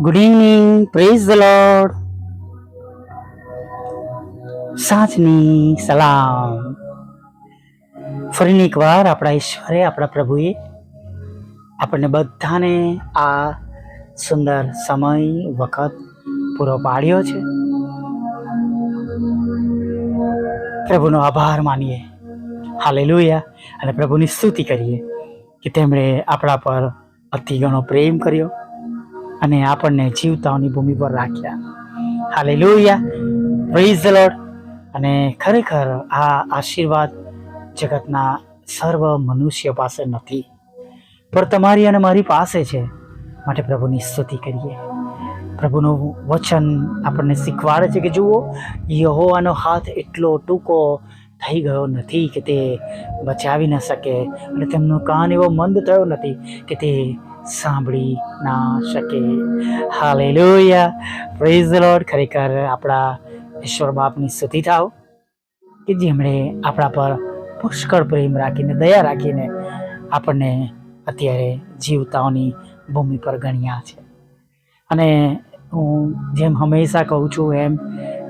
Good evening praise the lord સાંજની સલામ. ફરીને એકવાર આપણા ઈશ્વરે, આપણા પ્રભુએ આપણને બધાને આ સુંદર સમય, વખત પૂરો પાડ્યો છે. પ્રભુનો આભાર માનીએ. હાલેલુયા. અને પ્રભુની સ્તુતિ કરીએ કે તેમણે આપણા પર અતિ ઘણો પ્રેમ કર્યો. અને આપણને જીવતાઓની ભૂમિ પર રાખ્યા. હાલેલુયા પ્રેઝ લોડ અને ખરેખર આ આશીર્વાદ જગતના સર્વ મનુષ્ય પાસે નથી. પણ તમારી અને મારી પાસે છે. માટે પ્રભુની સ્તુતિ કરીએ. પ્રભુનું વચન આપણને શીખવાડે છે કે જુઓ, યહોવાનો હાથ એટલો ટૂંકો થઈ ગયો નથી કે તે બચાવી ન શકે અને તેમનો કાન એવો મંદ થયો નથી કે તે સાંભળી ના શકે. હાલેલુયા. પ્રેઝ લોડ ખરેખર આપણા ઈશ્વર બાપની સ્તુતિ થાવ કે જેમણે આપણા પર પુષ્કળ પ્રેમ રાખીને, દયા રાખીને આપણને અત્યારે જીવતાઓની ભૂમિ પર ગણ્યા છે. અને હું જેમ હંમેશા કહું છું, એમ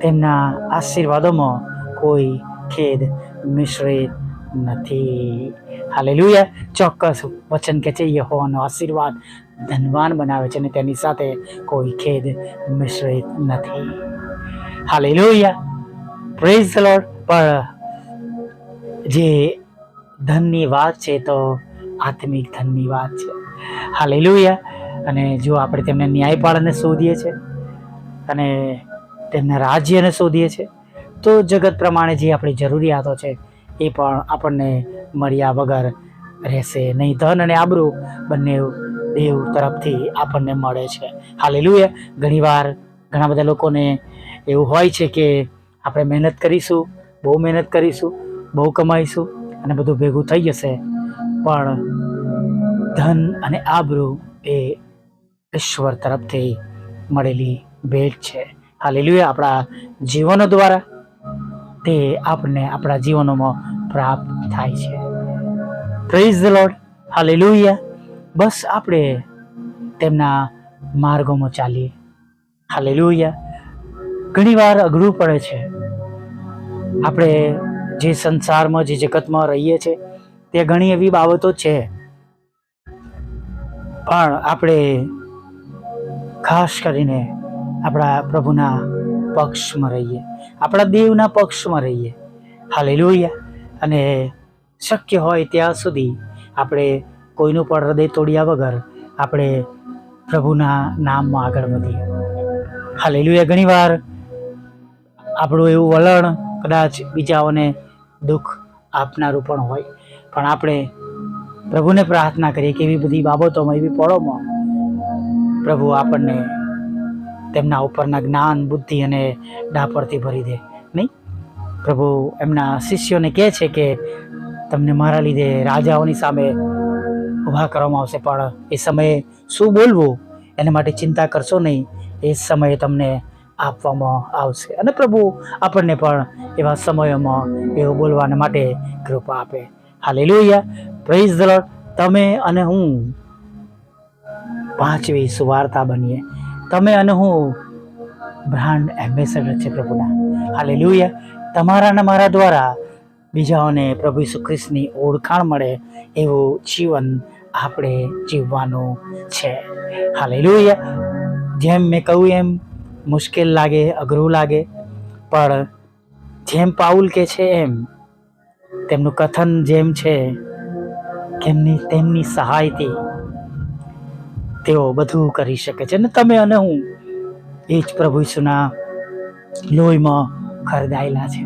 તેમના આશીર્વાદોમાં કોઈ ખેદ મિશ્રિત નથી. હાલેલુયા. ચોક્કસ વચન કે છે, યહોવાનો આશીર્વાદ ધનવાન બનાવે છે અને તેની સાથે કોઈ ખેદ મિશ્રિત નથી. હાલેલુયા. પ્રેઝ લોર્ડ પણ જે ધનની વાત છે તો આત્મિક ધનની વાત છે. હાલેલુયા. અને જો આપણે તેમને ન્યાયપાળને શોધીએ છીએ અને તેમના રાજ્યને શોધીએ છીએ તો જગત પ્રમાણે જે આપણી જરૂરિયાતો છે એ પણ આપણને મળ્યા વગર રહેશે નહીં. ધન અને આબરૂ બંને દેવ તરફથી આપણને મળે છે. હાલેલુયા. ઘણીવાર ઘણા બધા લોકોને એવું હોય છે કે આપણે મહેનત કરીશું, બહુ મહેનત કરીશું, બહુ કમાઈશું અને બધું ભેગું થઈ જશે. પણ ધન અને આબરૂ એ ઈશ્વર તરફથી મળેલી ભેટ છે. હાલેલુયા. આપણા જીવનો દ્વારા તે આપણને આપણા જીવનોમાં પ્રાપ્ત થાય છે. પ્રેઝ ધ લોર્ડ લોહિયા બસ આપણે તેમના માર્ગોમાં ચાલીએ. હાલેલુયા ઘણીવાર અઘરું પડે છે. આપણે જે સંસારમાં, જે જગતમાં રહીએ છીએ તે ઘણી એવી બાબતો છે. પણ આપણે ખાસ કરીને આપણા પ્રભુના પક્ષમાં રહીએ. આપણા દેવના પક્ષમાં રહીએ. હાલેલુયા. અને શક્ય હોય ત્યાં સુધી આપણે કોઈનું પણ હૃદય તોડ્યા વગર આપણે પ્રભુના નામમાં આગળ વધીએ. હાલેલુયા. ઘણીવાર આપણું એવું વલણ કદાચ બીજાઓને દુઃખ આપનારું પણ હોય. પણ આપણે પ્રભુને પ્રાર્થના કરીએ કે એવી બધી બાબતોમાં, એવી પળોમાં પ્રભુ આપણને તેમના ઉપરના જ્ઞાન, બુદ્ધિ અને ડાપરથી ભરી દે. નહીં? પ્રભુ એમના શિષ્યોને કહે છે કે તમને મારા લીધે રાજાઓની સામે ઊભા કરવામાં આવશે, પણ એ સમયે શું બોલવું? એને માટે ચિંતા કરશો નહીં. એ સમયે તમને આપવામાં આવશે. અને પ્રભુ આપણને પણ એવા સમયોમાં એવું બોલવાના માટે કૃપા આપે. હાલેલુયા. પ્રેઝ ધ લોર્ડ તમે અને હું પાંચવી સુવાર્તા બનીએ. તમે અને હું બ્રાન્ડ એમ્બેસેડર છે પ્રભુના. હાલે લુયા તમારા અને મારા દ્વારા બીજાઓને પ્રભુ ઈસુ ઓળખાણ મળે એવું જીવન આપણે જીવવાનું છે. હાલેલુયા. જેમ મેં કહ્યું એમ મુશ્કેલ લાગે, અઘરું લાગે, પણ જેમ પાઉલ કે છે એમ તેમનું કથન જેમ છે તેમની તેમની સહાયથી તેઓ બધું કરી શકે છે. અને તમે અને હું એ જ પ્રભુ ઈસુના લોહીમાં ખરદાયેલા છે.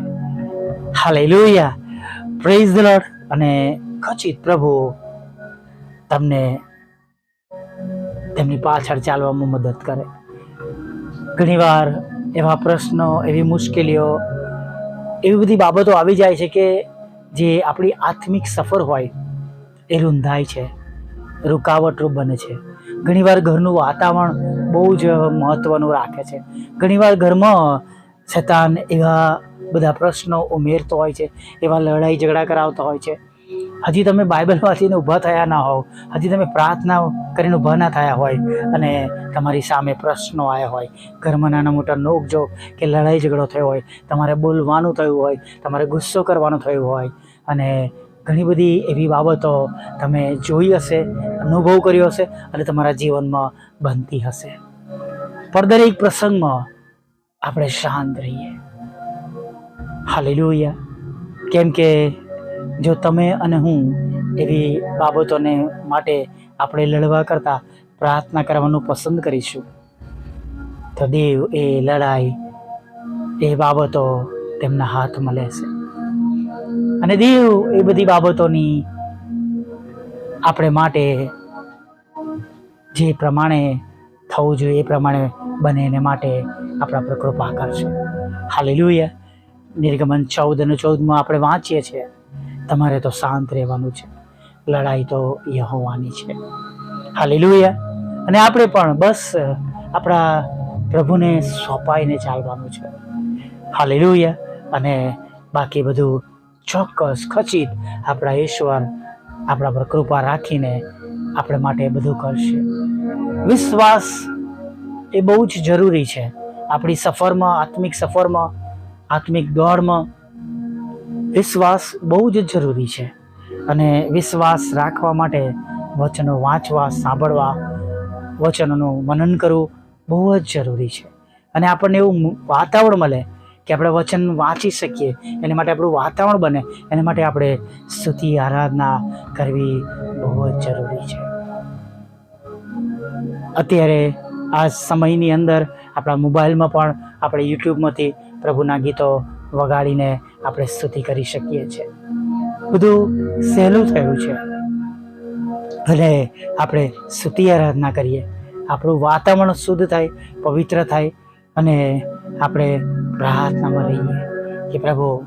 હાલેલુયા. પ્રેઝ ધ લોર્ડ અને ખચિત પ્રભુ તમને તેમની પાછળ ચાલવામાં મદદ કરે. ઘણીવાર એવા પ્રશ્નો, એવી મુશ્કેલીઓ, એવી બધી બાબતો આવી જાય છે કે જે આપણી આત્મિક સફર હોય એ રૂંધાય છે, રૂકાવટરૂપ બને છે. ઘણીવાર ઘરનું વાતાવરણ બહુ જ મહત્ત્વનું રાખે છે. ઘણીવાર ઘરમાં શેતાન એવા બધા પ્રશ્નો ઉમેરતો હોય છે, એવા લડાઈ ઝઘડા કરાવતા હોય છે. હજી તમે બાઇબલ વાંચીને ઊભા થયા ના હોવ, હજી તમે પ્રાર્થના કરીને ઊભા ના થયા હોય અને તમારી સામે પ્રશ્નો આવ્યા હોય. ઘરમાં નાના મોટા નોકઝોક કે લડાઈ ઝઘડો થયો હોય, તમારે બોલવાનું થયું હોય, તમારે ગુસ્સો કરવાનું થયું હોય અને ઘણી બધી એવી બાબતો તમે જોઈ હશે, અનુભવ કર્યો હશે અને તમારા જીવનમાં બનતી હશે. પર દરેક પ્રસંગમાં આપણે શાંત રહીએ. હાલેલુયા. કેમ કે જો તમે અને હું એવી બાબતોને માટે આપણે લડવા કરતાં પ્રાર્થના કરવાનું પસંદ કરીશું, તો દેવ એ લડાઈ, એ બાબતો તેમના હાથમાં લેશે. અને દેવ એ બધી બાબતોની આપણે માટે જે પ્રમાણે થવું જોઈએ એ પ્રમાણે બને એને માટે આપણા પર કૃપા કરશે હાલેલુયા. નિર્ગમન ચૌદ અને ચૌદમાં આપણે વાંચીએ છીએ, તમારે તો શાંત રહેવાનું છે. લડાઈ તો યહોવાની છે. હાલેલુયા. અને આપણે પણ બસ આપણા પ્રભુને સોંપાઈને ચાલવાનું છે. હાલેલુયા. અને બાકી બધું ચોક્કસ ખચિત આપણા ઈશ્વર આપણા પર કૃપા રાખીને આપણે માટે બધું કરશે. વિશ્વાસ એ બહુ જ જરૂરી છે. આપણી સફરમાં, આત્મિક સફરમાં, આત્મિક દોડમાં વિશ્વાસ બહુ જ જરૂરી છે. અને વિશ્વાસ રાખવા માટે વચનો વાંચવા, સાંભળવા, વચનોનું મનન કરવું બહુ જ જરૂરી છે. અને આપણને એવું વાતાવરણ મળે કે આપણે વચન વાંચી શકીએ. એને માટે આપણું વાતાવરણ બને. એના માટે આપણે સ્તુતિ, આરાધના કરવી બહુ જ જરૂરી છે. અત્યારે આ સમયની અંદર આપણા મોબાઈલમાં પણ આપણે યુટ્યુબમાંથી પ્રભુના ગીતો વગાડીને આપણે સ્તુતિ કરી શકીએ છીએ. બધું સહેલું થયું છે. ભલે આપણે સ્તુતિ, આરાધના કરીએ. આપણું વાતાવરણ શુદ્ધ થાય, પવિત્ર થાય અને આપણે પ્રાર્થનામાં રહીએ કે પ્રભુ,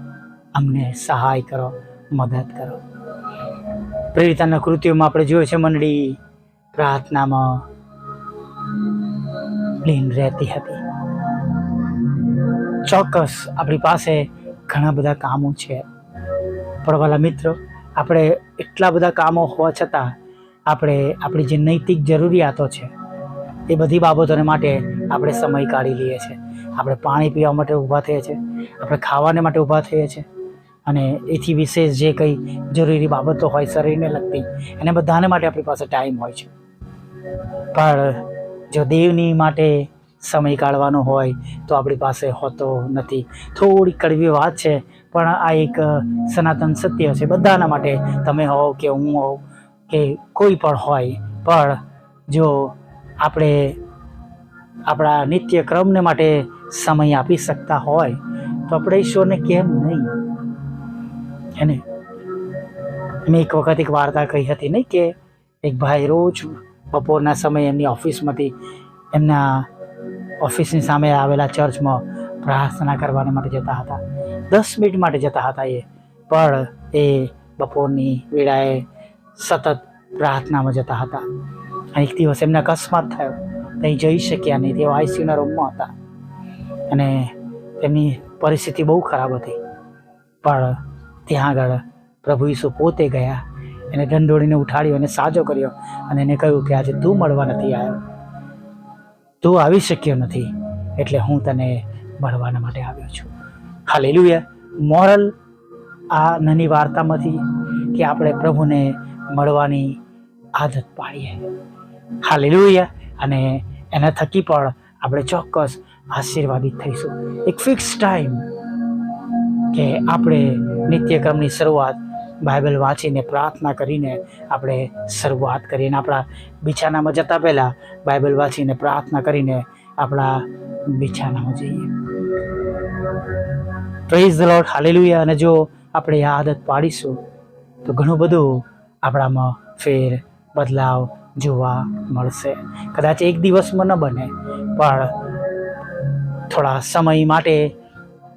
અમને સહાય કરો, મદદ કરો. પ્રેરિતાના કૃત્યોમાં આપણે જોયું છે મંડળી પ્રાર્થનામાં લીન રહેતી હતી. ચોક્કસ આપણી પાસે ઘણા બધા કામો છે. પણ વાલા મિત્રો, આપણે એટલા બધા કામો હોવા છતાં આપણે આપણી જે નૈતિક જરૂરિયાતો છે, એ બધી બાબતોને માટે આપણે સમય કાઢી લઈએ છીએ. આપણે પાણી પીવા માટે ઊભા થઈએ છીએ. આપણે ખાવાને માટે ઊભા થઈએ છીએ. અને એથી વિશેષ જે કંઈ જરૂરી બાબતો હોય શરીરને લગતી, એને બધાને માટે આપણી પાસે ટાઈમ હોય છે. પણ જો દેવની માટે સમય કાઢવાનો હોય, તો આપણી પાસે હોતો નથી. થોડી કડવી વાત છે, પણ આ એક સનાતન સત્ય છે. બધાના માટે તમે હોવ કે હું હોઉં કે કોઈ પણ હોય, પણ જો આપણે આપણા નિત્ય ક્રમને માટે સમય આપી શકતા હોય, તો આપણે ઈશ્વરને કેમ નહીં? એને મેં એક વખત એક વાર્તા કહી હતી નહીં કે એક ભાઈ રોજ બપોરના સમયે એમની ઓફિસમાંથી એમના ઓફિસની સામે આવેલા ચર્ચમાં પ્રાર્થના કરવા માટે જતા હતા. દસ મિનિટ માટે જતા હતા એ, પણ એ બપોરની વેળાએ સતત પ્રાર્થનામાં જતા હતા. એક દિવસ એમને અકસ્માત થયો. ત્યાં જઈ શક્યા નહીં. તેઓ આઈસીયુના રૂમમાં હતા. અને તેમની પરિસ્થિતિ બહુ ખરાબ હતી. પણ ત્યાં આગળ પ્રભુ ઈસુ પોતે ગયા. એને દંડોળીને ઉઠાડ્યો અને સાજો કર્યો અને એને કહ્યું કે આજે તું મળવા નથી આવ્યો. તું આવી શક્યો નથી, એટલે હું તને મળવાના માટે આવ્યો છું. હાલેલુયા. મોરલ આ નાની વાર્તામાંથી કે આપણે પ્રભુને મળવાની આદત પાડીએ. હાલેલુયા. અને એના થકી પણ આપણે ચોક્કસ આશીર્વાદિત થઈશું. એક ફિક્સ ટાઈમ કે આપણે નિત્યક્રમની શરૂઆત બાઇબલ વાંચીને પ્રાર્થના કરીને આપણે શરૂઆત કરીને આપણા બિછાનામાં જતા પહેલાં બાઇબલ વાંચીને પ્રાર્થના કરીને આપણા બિછાનામાં જઈએ. પ્રેઝ ધ લોર્ડ હાલેલુયા અને જો આપણે આ આદત પાડીશું, તો ઘણું બધું આપણામાં ફેર, બદલાવ જોવા મળશે. કદાચ એક દિવસમાં ન બને, પણ થોડા સમય માટે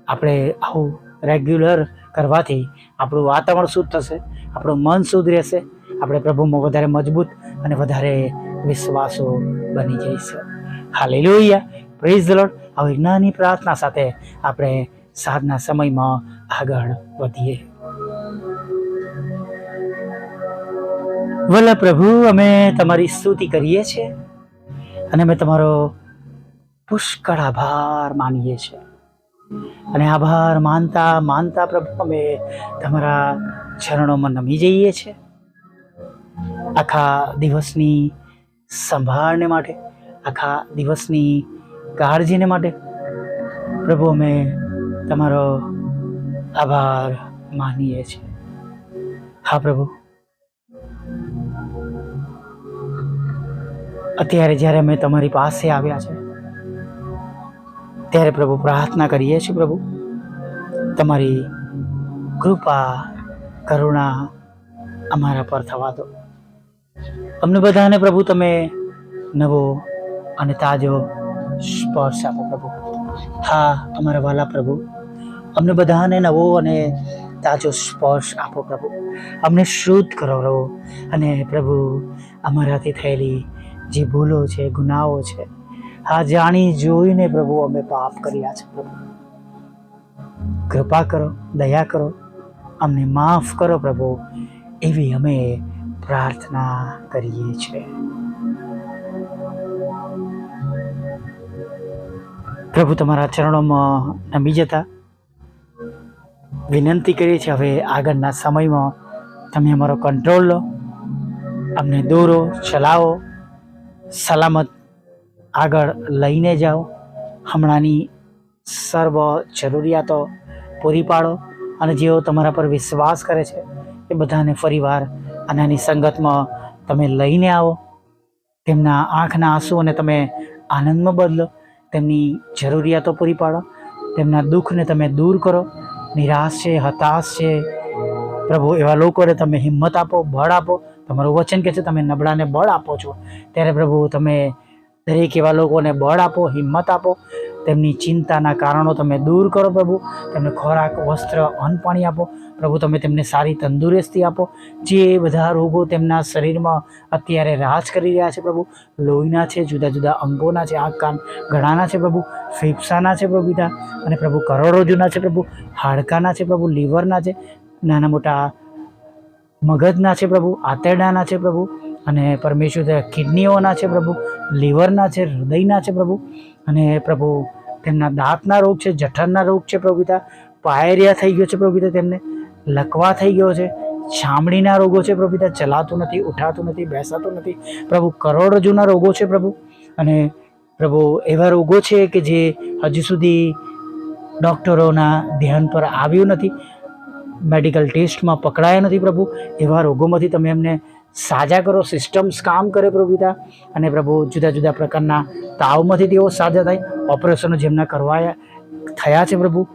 આપણે આવું રેગ્યુલર કરવાથી આપણું વાતાવરણ શુદ્ધ થશે, આપણું મન શુદ્ધ રહેશે, આપણે પ્રભુમાં વધારે મજબૂત અને વધારે વિશ્વાસો બની જઈશું. હાલેલુયા પ્રેઝ લોડ આવી નાની પ્રાર્થના સાથે આપણે સાંજના સમયમાં આગળ વધીએ. વલ્લા પ્રભુ, અમે તમારી સ્તુતિ કરીએ છીએ અને અમે તમારો પુષ્કળ આભાર માનીએ છીએ. અને આભાર માનતા માનતા પ્રભુ, અમે તમારા ચરણોમાં નમી જઈએ છીએ. આખા દિવસની સંભાળને માટે, આખા દિવસની કાળજીને માટે પ્રભુ, અમે તમારો આભાર માનીએ છીએ. હા પ્રભુ. અત્યારે જ્યારે અમે તમારી પાસે આવ્યા છે, ત્યારે પ્રભુ પ્રાર્થના કરીએ છીએ પ્રભુ, તમારી કૃપા, કરુણા અમારા પર થવા દો. અમને બધાને પ્રભુ તમે નવો અને તાજો સ્પર્શ આપો પ્રભુ. હા, અમારા વાલા પ્રભુ, અમને બધાને નવો અને તાજો સ્પર્શ આપો પ્રભુ. અમને શુદ્ધ કરો પ્રભુ અને પ્રભુ, અમારાથી થયેલી જે ભૂલો છે, ગુનાઓ છે હા જાણી જોઈને પ્રભુ અમે પાપ કર્યા છે પ્રભુ. કૃપા કરો, દયા કરો, અમને માફ કરો પ્રભુ, એવી અમે પ્રાર્થના કરીએ છીએ. પ્રભુ તમારા ચરણોમાં નમી જતા. વિનંતી કરીએ છીએ, હવે આગળના સમયમાં તમે અમારો કંટ્રોલ લો. અમને દોરો, ચલાવો. સલામત આગળ લઈને જાઓ. હમણાંની સર્વ જરૂરિયાતો પૂરી પાડો અને જેઓ તમારા પર વિશ્વાસ કરે છે, એ બધાને ફરીવાર આનાની સંગતમાં તમે લઈને આવો. તેમના આંખના આંસુઓને તમે આનંદમાં બદલો, તેમની જરૂરિયાતો પૂરી પાડો, તેમના દુઃખને તમે દૂર કરો. નિરાશ છે, હતાશ છે. પ્રભુ, એવા લોકોને તમે હિંમત આપો, બળ આપો. તમારું વચન કહે છે, તમે નબળાને બળ આપો છો. ત્યારે પ્રભુ, તમે દરેક એવા લોકોને બળ આપો, હિંમત આપો. તેમની ચિંતાના કારણો તમે દૂર કરો પ્રભુ. તેમને ખોરાક, વસ્ત્ર, અન્ન પાણી આપો. પ્રભુ, તમે તેમને સારી તંદુરસ્તી આપો. જે બધા રોગો તેમના શરીરમાં અત્યારે રાજ કરી રહ્યા છે પ્રભુ. લોહીના છે, જુદા જુદા અંગોના છે આ કાન ઘણાના છે પ્રભુ. ફેફસાના છે પ્રભુ અને પ્રભુ કરોડરજ્જુના છે પ્રભુ. હાડકાના છે પ્રભુ, લીવરના છે. નાના મોટા મગજના છે પ્રભુ, આંતરડાના છે પ્રભુ, અને પરમેશ્વર કિડનીઓના છે પ્રભુ, લીવરના છે, હૃદયના છે પ્રભુ, અને પ્રભુ તેમના દાંતના રોગ છે, જઠરના રોગ છે પ્રભુ પિતા, પાયરિયા થઈ ગયો છે પ્રભુ તેમને, લકવા થઈ ગયો છે છામડીના રોગો છે પ્રભુ ચલાતું નથી, ઉઠાતું નથી, બેસાતું નથી, પ્રભુ કરોડરજ્જુના રોગો છે પ્રભુ, અને પ્રભુ એવા રોગો છે કે જે હજુ સુધી ડૉક્ટરોના ધ્યાન પર આવ્યું નથી મેડિકલ ટેસ્ટમાં પકડાયા નથી પ્રભુ. એવા રોગોમાંથી તમે એમને સાજા કરો સિસ્ટમ્સ કામ કરે પ્રભુ પિતા. અને પ્રભુ, જુદા જુદા પ્રકારના તાવમાંથી તેઓ સાજા થાય. ઓપરેશનો જેમના કરવાયા, થયા છે પ્રભુ,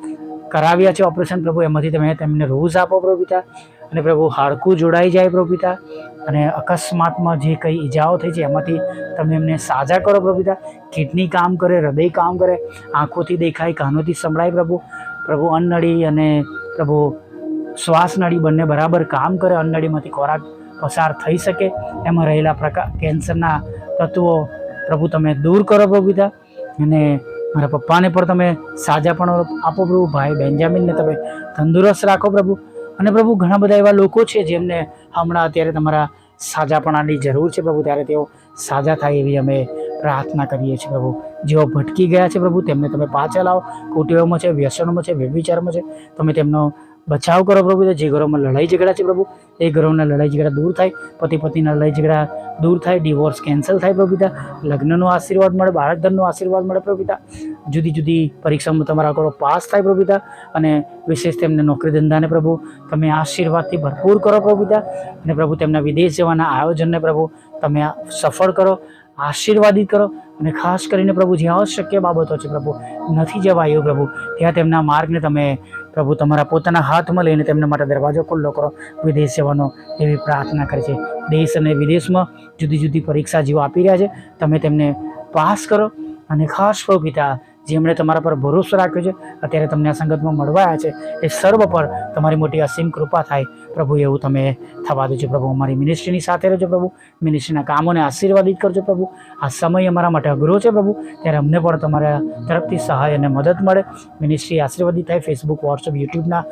કરાવ્યા છે ઓપરેશન પ્રભુ, એમાંથી તમે તેમને રોજ આપો પ્રભુ પિતા. અને પ્રભુ, હાડકું જોડાઈ જાય પ્રભુ પિતા. અને અકસ્માતમાં જે કંઈ ઈજાઓ થઈ છે, એમાંથી તમે એમને સાજા કરો પ્રભુ પિતા. કિડની કામ કરે, હૃદય કામ કરે, આંખોથી દેખાય, કાનોથી સંભળાય પ્રભુ. પ્રભુ, અન્નળી અને પ્રભુ શ્વાસ નળી બંને બરાબર કામ કરે, અન્નળીમાંથી ખોરાક પસાર થઈ શકે. એમાં રહેલા પ્રકાર કેન્સરના તત્વો પ્રભુ તમે દૂર કરો પ્રભુ અને મારા પપ્પાને પણ તમે સાજા પણ આપો પ્રભુ. ભાઈ બેન્જામિનને તમે તંદુરસ્ત રાખો પ્રભુ. અને પ્રભુ, ઘણા બધા એવા લોકો છે જેમને હમણાં અત્યારે તમારા સાજાપણાની જરૂર છે પ્રભુ. ત્યારે તેઓ સાજા થાય એવી અમે પ્રાર્થના કરીએ છીએ પ્રભુ. જેઓ ભટકી ગયા છે પ્રભુ, તેમને તમે પાછા લાવો. કુટીઓમાં છે, વ્યસનોમાં છે, વ્યભિચારમાં છે. તમે તેમનો બચાવ કરો પ્રભુ જે ઘરોમાં લડાઈ ઝઘડા છે પ્રભુ, એ ઘરોના લડાઈ ઝઘડા દૂર થાય પતિ પતિના લડાઈ ઝઘડા દૂર થાય ડિવોર્સ કેન્સલ થાય પ્રભુતા લગ્નનો આશીર્વાદ મળે, બાળકધનનો આશીર્વાદ મળે પ્રભુતા જુદી જુદી પરીક્ષામાં તમારા કરો પાસ થાય પ્રભુતા અને વિશેષ તેમને નોકરી ધંધાને પ્રભુ, તમે આશીર્વાદથી ભરપૂર કરો પ્રભુતા અને પ્રભુ તેમના વિદેશ જવાના આયોજનને પ્રભુ, તમે સફળ કરો, આશીર્વાદિત કરો, અને ખાસ કરીને પ્રભુ જ્યાં અશક્ય બાબતો છે પ્રભુ, નથી જવાયું પ્રભુ, ત્યાં તેમના માર્ગને તમે પ્રભુ તમારા પોતાના હાથમાં લઈને તેમના માટે દરવાજો ખુલ્લો કરો. વિદેશ જવાનો એવી પ્રાર્થના કરે છે. દેશ અને વિદેશમાં જુદી જુદી પરીક્ષા જેઓ આપી રહ્યા છે. તમે તેમને પાસ કરો અને ખાસ પ્રભુ પિતા જેમણે તમારા પર ભરોસો રાખ્યો છે, અત્યારે તમને આ સંગતમાં મળવાયા છે. એ સર્વ પર તમારી મોટી અસીમ કૃપા થાય. પ્રભુ, એવું તમે થવા દેજો પ્રભુ, અમારી મિનિસ્ટ્રીની સાથે રહેજો પ્રભુ. મિનિસ્ટ્રીના કામોને આશીર્વાદિત કરજો પ્રભુ. આ સમય અમારા માટે અઘરો છે પ્રભુ. ત્યારે અમને પણ તમારા તરફથી સહાય અને મદદ મળે. મિનિસ્ટ્રી આશીર્વાદિત થાય. ફેસબુક વોટ્સઅપ યુટ્યુબના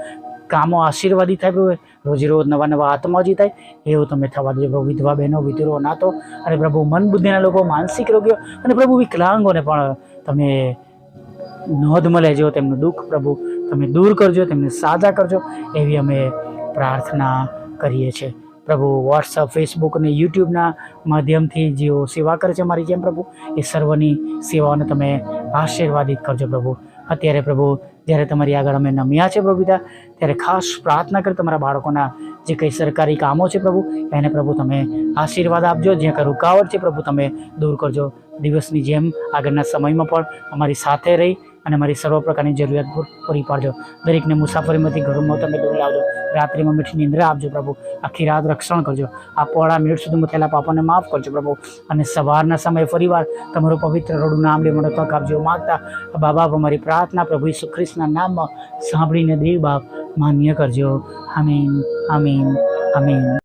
કામો આશીર્વાદી થાય પ્રભુ. રોજે રોજ નવા નવા આત્માજી થાય એવું તમે થવા દેજો પ્રભુ. વિધવા બહેનો, વિધુરો, નાતો. અને પ્રભુ મન બુદ્ધિના લોકો, માનસિક રોગીઓ અને પ્રભુ, વિકલાંગોને પણ તમે નોંધમાં લેજો તેમનું દુઃખ પ્રભુ તમે દૂર કરજો, તેમને સાજા કરજો એવી અમે પ્રાર્થના કરીએ છીએ. પ્રભુ વોટ્સઅપ ફેસબુક અને યુટ્યુબના માધ્યમથી જેઓ સેવા કરે છે મારી જેમ પ્રભુ, એ સર્વની સેવાઓને તમે આશીર્વાદિત કરજો પ્રભુ. અત્યારે પ્રભુ, જ્યારે તમારી આગળ અમે નમ્યા છે પ્રભુ પિતા, ત્યારે ખાસ પ્રાર્થના કરી તમારા બાળકોના જે કંઈ સરકારી કામો છે પ્રભુ, એને પ્રભુ તમે આશીર્વાદ આપજો. જ્યાં કંઈ રૂકાવટ છે પ્રભુ તમે દૂર કરજો. દિવસની જેમ આગળના સમયમાં પણ અમારી સાથે રહી અને મારી સર્વ પ્રકારની જરૂરિયાત પૂર- પાડજો. દરેકને મુસાફરીમાંથી ઘરોમાં તમે દૂર લાવજો. રાત્રિમાં મીઠી નિંદ્રા આપજો પ્રભુ. આખી રાત રક્ષણ કરજો. આ પોળા મિનિટ સુધીમાં થયેલા પાપોને માફ કરજો પ્રભુ. અને સવારના સમયે ફરીવાર તમારું પવિત્ર રડું નામ લે મને તક આપજો. માગતા બાબા અમારી પ્રાર્થના પ્રભુ ઈસુ ખ્રિસ્તના નામમાં સાંભળીને દેવ બાપ માન્ય કરજો. આમીન આમીન આમીન.